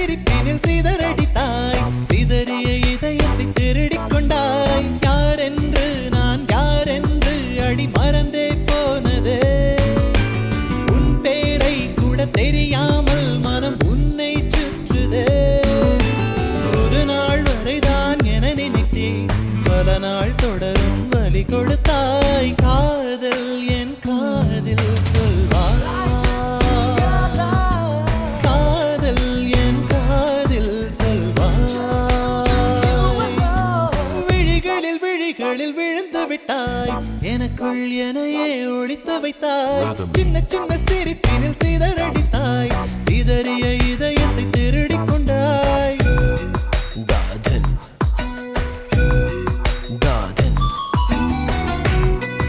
சிரிப்பினில் சிதறடித்தாய் சிதறிய இதயத்தை திருடி கொண்டாய் யார் என்று நான் யார் என்று அடி மறந்தே போனது. உன் பேரை கூட தெரியாமல் மனம் உன்னை சுற்றுது. ஒரு நாள் வரைதான் என நினைத்தேன். பல நாள் தொடரும் வழி கொடுத்தாய். காதல் என் காதில். விழிகளில் விழிகளில் விழுந்து விட்டாய். எனக்குள் எனையே ஒழித்து வைத்தாய். சின்ன சின்ன சிரிப்பினில்